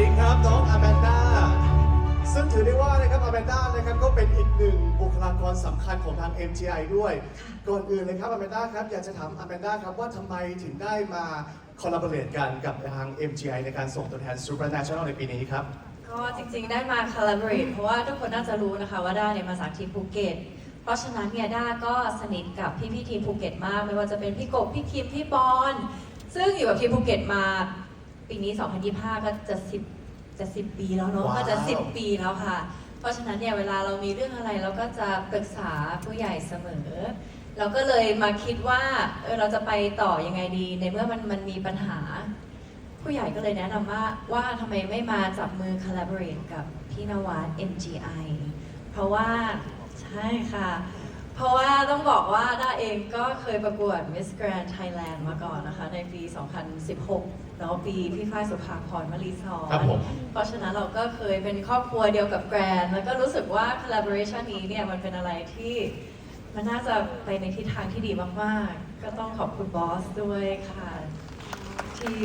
น้องอแมนดาซึ่งถือได้ว่านะครับอแมนดานะครับก็เป็นอีกหนึ่งบุคลากรสำคัญของทาง MGI ด้วย ก่อนอื่นเลยครับอแมนดาครับอยากจะถามอแมนดาครับว่าทำไมถึงได้มาคอลลาบอร์เรตกันกับทาง MGI ในการส่งตัวแทน Supranational ในปีนี้ครับ ก็จริงๆได้มา collaborate เพราะว่าทุกคนน่าจะรู้นะคะว่าด้าเนี่ยมาจากทีมภูเก็ต เพราะฉะนั้นเนี่ยด้าก็สนิทกับพี่ๆทีมภูเก็ตมาก ไม่ว่าจะเป็นพี่กบพี่คิมพี่บอลซึ่งอยู่กับทีมภูเก็ตมา ปีนี้ 2025 ก็จะ 10 จะ 10 ปีแล้วเนาะ ว้าว ก็จะ 10 ปีแล้วค่ะ เพราะฉะนั้นเนี่ยเวลาเรามีเรื่องอะไรเราก็จะปรึกษาผู้ใหญ่เสมอ เราก็เลยมาคิดว่าเออเราจะไปต่อยังไงดี ในเมื่อมันมันมีปัญหา ผู้ใหญ่ก็เลยแนะนำว่าว่าทำไมไม่มาจับมือ collaborate กับพี่นวัด MGI เพราะว่าใช่ค่ะ เพราะว่าต้องบอกว่าด้าเองก็เคยประกวด Miss Grand Thailand มาก่อนนะคะ ในปี 2016 แล้วปีพี่ฝ้ายสุภาพรมลีซอนครับผม เพราะฉะนั้นเราก็เคยเป็นครอบครัวเดียวกับแกรนแล้วก็รู้สึกว่า collaboration นี้เนี่ยมันเป็นอะไรที่มันน่าจะไปในทิศทางที่ดีมาก ๆ ก็ต้องขอบคุณบอสด้วยค่ะที่